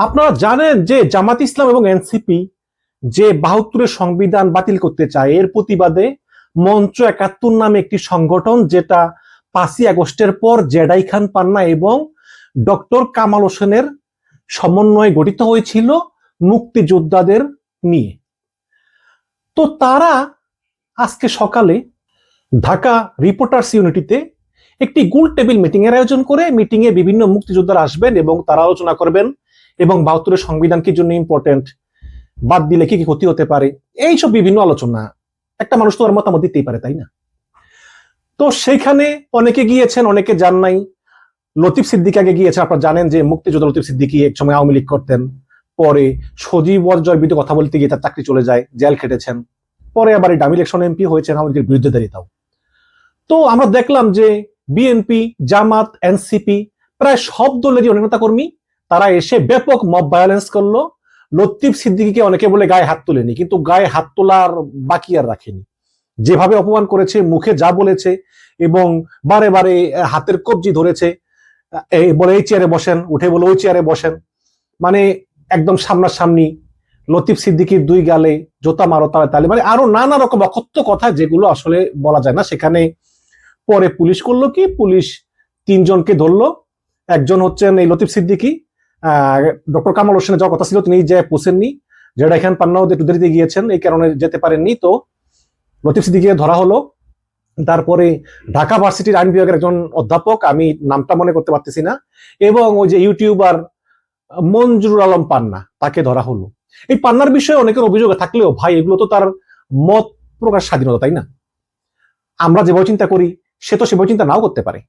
আপনারা জানেন যে জামাত ইসলাম এবং এনসিপি যে বাহাত্তরের সংবিধান বাতিল করতে চায়, এর প্রতিবাদে মঞ্চ একাত্তর নামে একটি সংগঠন যেটা পাঁচই আগস্টের পর জেডাই খান পান্না এবং ডক্টর কামাল হোসেনের সমন্বয়ে গঠিত হয়েছিল মুক্তিযোদ্ধাদের নিয়ে। তো তারা আজকে সকালে ঢাকা রিপোর্টার্স ইউনিটিতে একটি গোল টেবিল মিটিং এর আয়োজন করে মিটিং এ বিভিন্ন মুক্তিযোদ্ধারা আসবেন এবং তারা আলোচনা করবেন এবং বাহাত্তরের সংবিধান কি জন্য ইম্পর্টেন্ট বাদ দিলে কি কি ক্ষতি হতে পারে? এইসব বিভিন্ন আলোচনা। একটা মানুষ তো আর মতামত দিতেই পারে, তাই না? তো সেইখানে অনেকে গিয়েছেন, অনেকে যান নাই। লতিফ সিদ্দিক আগে গিয়েছেন, আপনারা জানেন যে মুক্তিযোদ্ধা লতিফ সিদ্দিকি এক সময় আওয়ামী লীগ করতেন। পরে সজীব বিরুদ্ধে কথা বলতে গিয়ে তার চাকরি চলে যায়, জেল খেটেছেন। পরে আবার ডামি ইলেকশন এমপি হয়েছেন আওয়ামী লীগের বিরুদ্ধে দাঁড়িয়ে তো আমরা দেখলাম যে বিএনপি, জামাত, এনসিপি, প্রায় সব দলেরই অনেক নেতা কর্মী তারা এসে ব্যাপক মব ভায়োলেন্স করল। লতিফ সিদ্দিকিকে অনেকে বলে গায়ে হাত তোলেনি, কিন্তু গায়ে হাত তোলার বাকি আর রাখেনি। যেভাবে অপমান করেছে, মুখে যা বলেছে এবং বারে বারে হাতের কবজি ধরেছে এই বলে এই চেয়ারে বসেন, উঠে বলে ওই চেয়ারে বসেন। মানে একদম সামনাসামনি লতিফ সিদ্দিকির দুই গালে জোতা মারো, তালে তালে। মানে আরও নানা রকম অকথ্য কথা যেগুলো আসলে বলা যায় না। সেখানে পরে পুলিশ করল কি? পুলিশ তিনজনকে ধরলো। একজন হচ্ছেন এই লতিফ সিদ্দিকি ডক্টর কামাল হোসেনের যাওয়ার কথা ছিল, তিনি যে পৌঁছেননি। যেটা এখান পান্নাও একটু দেরিতে গিয়েছেন, এই কারণে যেতে পারেননি। তো লতিফ সিদ্দিকিকে ধরা হলো। তারপরে ঢাকা ভার্সিটির আইন বিভাগের একজন অধ্যাপক, আমি নামটা মনে করতে পারতেছি না, এবং ওই যে ইউটিউবার মঞ্জুরুল আলম পান্না, তাকে ধরা হলো। এই পান্নার বিষয়ে অনেকের অভিযোগ থাকলেও, ভাই, এগুলো তো তার মত প্রকাশ স্বাধীনতা, তাই না? আমরা যেভাবে চিন্তা করি, সে তো সেভাবে চিন্তা নাও করতে পারে।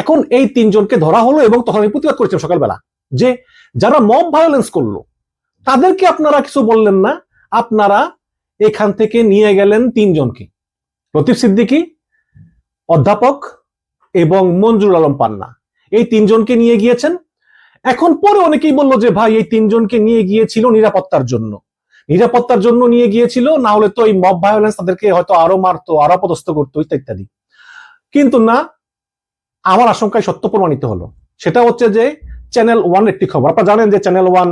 এখন এই তিনজনকে ধরা হলো এবং তখন আমি প্রতিবাদ করেছিলাম সকালবেলা। যে যারা মব ভায়োলেন্স করল, তাদেরকে আপনারা কিছু বললেন না, আপনারা এখান থেকে নিয়ে গেলেন তিনজনকে। লতিফ সিদ্দিকী, অধ্যাপক এবং মঞ্জুর আলম পান্না। এই তিনজনকে নিয়ে গিয়েছেন। এখন পরে অনেকেই বলল যে, ভাই, এই তিনজনকে নিয়ে গিয়েছিল নিরাপত্তার জন্য। নিরাপত্তার জন্য নিয়ে গিয়েছিল, না হলে তো এই মব ভায়োলেন্স তাদেরকে হয়তো আরও মারতো, আরও অপদস্থ করতো, ইত্যাদি। কিন্তু না, আমার আশঙ্কায় সত্য প্রমাণিত হলো। সেটা হচ্ছে যে চ্যানেল ওয়ান একটি খবর। আপনারা জানেন যে চ্যানেল ওয়ান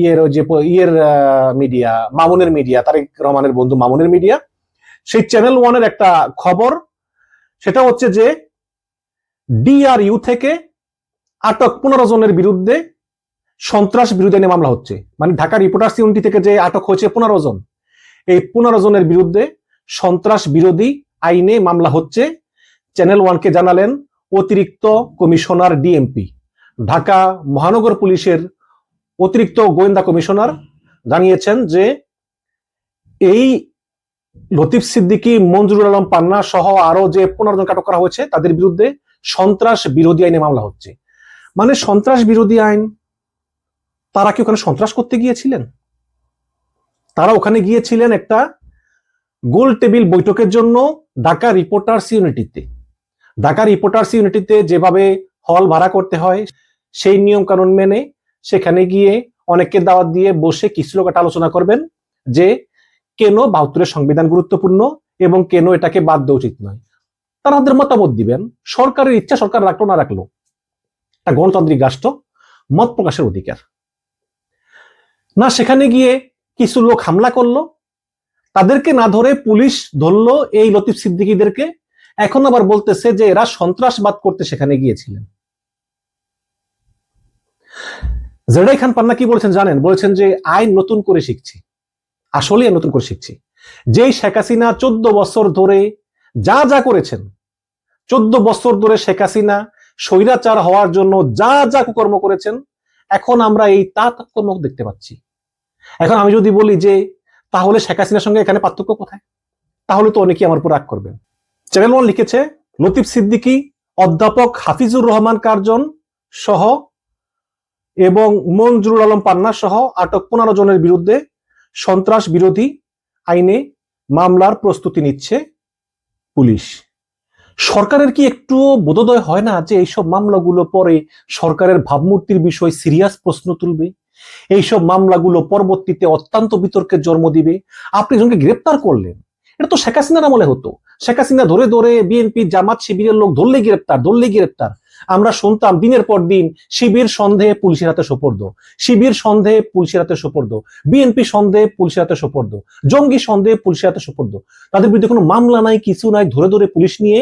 ইয়ের ওই যে ইয়ের মিডিয়া মামুনের মিডিয়া তারেক রহমানের বন্ধু মামুনের মিডিয়া সেই চ্যানেল ওয়ানের একটা খবর, সেটা হচ্ছে যে ডিআরইউ থেকে আটক পনেরো জনের বিরুদ্ধে সন্ত্রাস বিরোধী আইনে মামলা হচ্ছে। মানে ঢাকা রিপোর্টার্স ইউনিটি থেকে যে আটক হয়েছে পনেরো জন, এই পনেরো জনের বিরুদ্ধে সন্ত্রাস বিরোধী আইনে মামলা হচ্ছে। চ্যানেল ওয়ানকে জানালেন অতিরিক্ত কমিশনার ডিএমপি ঢাকা মহানগর পুলিশের অতিরিক্ত গোয়েন্দা কমিশনার জানিয়েছেন যে এই লতিফ সিদ্দিকী, মঞ্জুরুল আলম পান্না সহ আরও যে পনেরো জন আটক করা হয়েছে, তাদের বিরুদ্ধে সন্ত্রাস বিরোধী আইনে মামলা হচ্ছে। মানে সন্ত্রাস বিরোধী আইন, তারা কি ওখানে সন্ত্রাস করতে গিয়েছিলেন? তারা ওখানে গিয়েছিলেন একটা গোল টেবিল বৈঠকের জন্য ঢাকা রিপোর্টার্স ইউনিটিতে। ঢাকা রিপোর্টার্স ইউনিটিতে যেভাবে হল ভাড়া করতে হয় সেই নিয়ম কানুন মেনে সেখানে গিয়ে অনেককে দাওয়াত দিয়ে বসে কিছু লোক একটা আলোচনা করবেন যে কেন বাহাত্তরের সংবিধান গুরুত্বপূর্ণ এবং কেন এটাকে বাদ দেওয়া উচিত নয়। তাদের মতামত দিবেন, সরকারের ইচ্ছা সরকার রাখল না রাখল। একটা গণতান্ত্রিক রাষ্ট্র, মত প্রকাশের অধিকার। না, সেখানে গিয়ে কিছু লোক হামলা করল, তাদেরকে না ধরে পুলিশ ধরলো এই লতিফ সিদ্দিকীদেরকে, এখন আবার বলতেছে যে এরা সন্ত্রাসবাদ করতে সেখানে গিয়েছিলেন। জেডাই খান পান্না কি বলেছেন জানেন? বলেছেন যে আইন নতুন করে শিখছি। আসলে নতুন করে শিখছি। যেই শেখ হাসিনা চোদ্দ বছর ধরে যা যা করেছেন, চোদ্দ বছর ধরে শেখ হাসিনা স্বৈরাচার হওয়ার জন্য যা যা কর্ম করেছেন, এখন আমরা এই তা কর্ম দেখতে পাচ্ছি। এখন আমি যদি বলি যে, তাহলে শেখ হাসিনার সঙ্গে এখানে পার্থক্য কোথায়? তাহলে তো অনেকেই আমার উপর রাগ করবেন। চ্যানেল ওয়ান লিখেছে, লতিফ সিদ্দিকী, অধ্যাপক হাফিজুর রহমান কার্জন সহ এবং মঞ্জুরুল আলম পান্না সহ আটক পনেরো জনের বিরুদ্ধে সন্ত্রাস বিরোধী আইনে মামলার প্রস্তুতি নিচ্ছে পুলিশ। সরকারের কি একটু বোধোদয় হয় না যে এইসব মামলাগুলো পরে সরকারের ভাবমূর্তির বিষয় সিরিয়াস প্রশ্ন তুলবে? এইসব মামলাগুলো পরবর্তীতে অত্যন্ত বিতর্কের জন্ম দিবে। আপনি জনকে গ্রেপ্তার করলেন। এটা তো শেখ হাসিনার আমলে হতো। শেখ হাসিনা ধরে ধরে বিএনপি জামাত শিবিরের লোক ধরলে গ্রেপ্তার ধরলে গ্রেপ্তার। আমরা শুনতাম দিনের পর দিন শিবির সন্দেহে পুলিশের হাতে সোপর্দ, শিবির সন্দেহে পুলিশের হাতে সোপর্দ বিএনপি সন্দেহে পুলিশের হাতে সোপর্দ, জঙ্গি সন্দেহে পুলিশের হাতে সোপর্দ। তাদের বিরুদ্ধে কোনো মামলা নাই, কিছু নাই, ধরে ধরে পুলিশ নিয়ে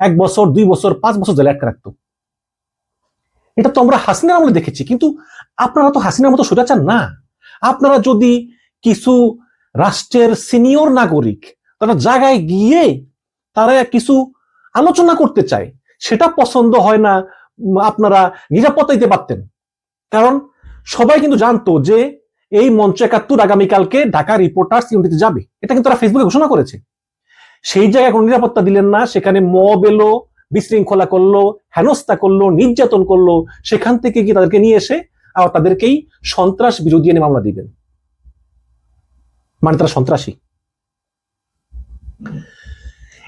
এক বছর, দুই বছর, পাঁচ বছর জেলে আটকে রাখতো। এটা তো আমরা হাসিনার আমলে দেখেছি, কিন্তু আপনারা তো হাসিনার মতো সোজা চান না। আপনারা যদি কিছু রাষ্ট্রের সিনিয়র নাগরিক তারা জায়গায় গিয়ে তারা কিছু আলোচনা করতে চায় সেটা পছন্দ হয় না আপনারা নিরাপত্তা দিতে পারতেন। কারণ সবাই কিন্তু জানতো যে এই মঞ্চ একাত্তর আগামীকালকে ঢাকা রিপোর্টার্স ইউনিটিতে যাবে। এটা কিন্তু তারা ফেসবুকে ঘোষণা করেছে। সেই জায়গায় কোনো নিরাপত্তা দিলেন না, সেখানে মব এলো, বিশৃঙ্খলা করল, হেনস্থা করল, নির্যাতন করল, সেখান থেকে কি তাদেরকে নিয়ে এসে আবার তাদেরকেই সন্ত্রাস বিরোধী এনে মামলা দিবেন। মানে তারা সন্ত্রাসী।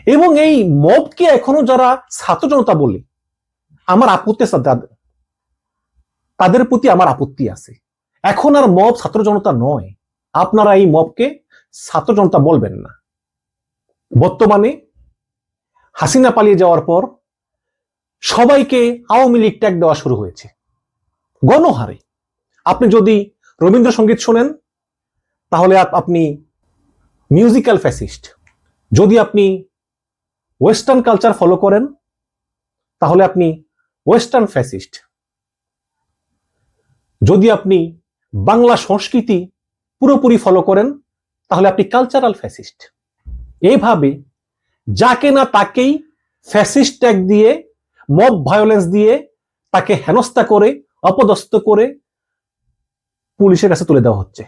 এবং এই মবকে এখনও যারা ছাত্র জনতা বলে, আমার আপত্তি আছে তাদের- প্রতি আমার আপত্তি আছে। এখন আর মব ছাত্র জনতা নয়। আপনারা এই মবকে ছাত্র জনতা বলবেন না। বর্তমানে হাসিনা পালিয়ে যাওয়ার পর সবাইকে আওয়ামী লীগ ট্যাগ দেওয়া শুরু হয়েছে। গণহারে। আপনি যদি রবীন্দ্রসঙ্গীত শোনেন, তাহলে আপনি মিউজিক্যাল ফ্যাসিস্ট যদি আপনি ওয়েস্টার্ন কালচার ফলো করেন, তাহলে আপনি ওয়েস্টার্ন ফ্যাসিস্ট যদি আপনি বাংলা সংস্কৃতি পুরোপুরি ফলো করেন, তাহলে আপনি কালচারাল ফ্যাসিস্ট এইভাবে যাকে না তাকেই ফ্যাসিস্ট ট্যাগ দিয়ে মব ভায়োলেন্স দিয়ে তাকে হেনস্থা করে, অপদস্থ করে পুলিশের কাছে তুলে দেওয়া হচ্ছে।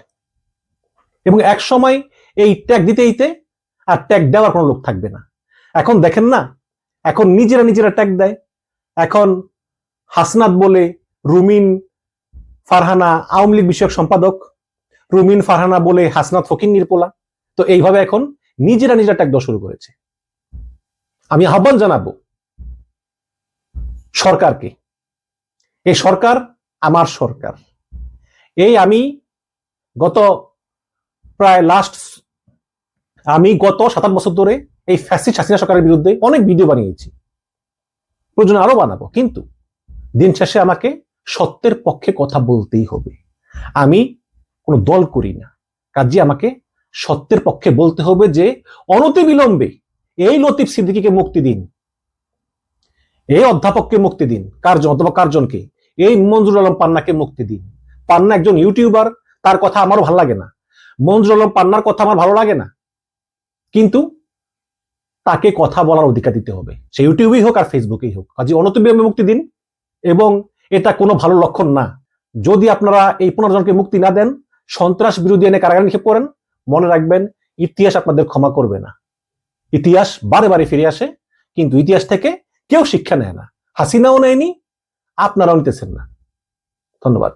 এবং এক সময় এই ট্যাগ দিতে দিতে আর ট্যাগ দেওয়ার কোনো লোক থাকবে না। এখন দেখেন না, এখন নিজেরা নিজেরা ট্যাগ দেয়। এখন হাসনাত বলে রুমিন ফারহানা আওয়ামী লীগ বিষয়ক সম্পাদক, রুমিন ফারহানা বলে হাসনাত ফকির নির্পোলা। তো এইভাবে এখন নিজেরা নিজেরা ট্যাগ দেওয়া শুরু করেছে। আমি আহ্বান জানাব সরকারকে, এই সরকার আমার সরকার। এই আমি গত প্রায় লাস্ট আমি গত সাত আট বছর ধরে এই ফ্যাসিস্ট হাসিনা সরকারের বিরুদ্ধে অনেক ভিডিও বানিয়েছি। প্রয়োজন আরও বানাবো, কিন্তু দিন শেষে আমাকে সত্যের পক্ষে কথা বলতেই হবে। আমি কোনো দল করি না। কাজে, আমাকে সত্যের পক্ষে বলতে হবে যে অনতিবিলম্বে এই লতিফ সিদ্দিকিকে মুক্তি দিন। এই অধ্যাপককে মুক্তি দিন। কার্জন অধ্যাপক কার্জনকে এই মঞ্জুর আলম পান্নাকে মুক্তি দিন। পান্না একজন ইউটিউবার, তার কথা আমারও ভালো লাগে না। মঞ্জুর আলম পান্নার কথা আমার ভালো লাগে না। কিন্তু তাকে কথা বলার অধিকার দিতে হবে। সে ইউটিউবেই হোক আর ফেসবুকেই হোক। কাজে অনতিবিলম্বে মুক্তি দিন এবং এটা কোনো ভালো লক্ষণ না। যদি আপনারা এই পনেরো জনকে মুক্তি না দেন, সন্ত্রাস বিরোধী এনে কারাগারে নিক্ষেপ করেন, মনে রাখবেন ইতিহাস আপনাদের ক্ষমা করবে না। ইতিহাস বারে বারে ফিরে আসে, কিন্তু ইতিহাস থেকে কেউ শিক্ষা নেয় না। হাসিনাও নেয়নি, আপনারাও নিতেছেন না। ধন্যবাদ।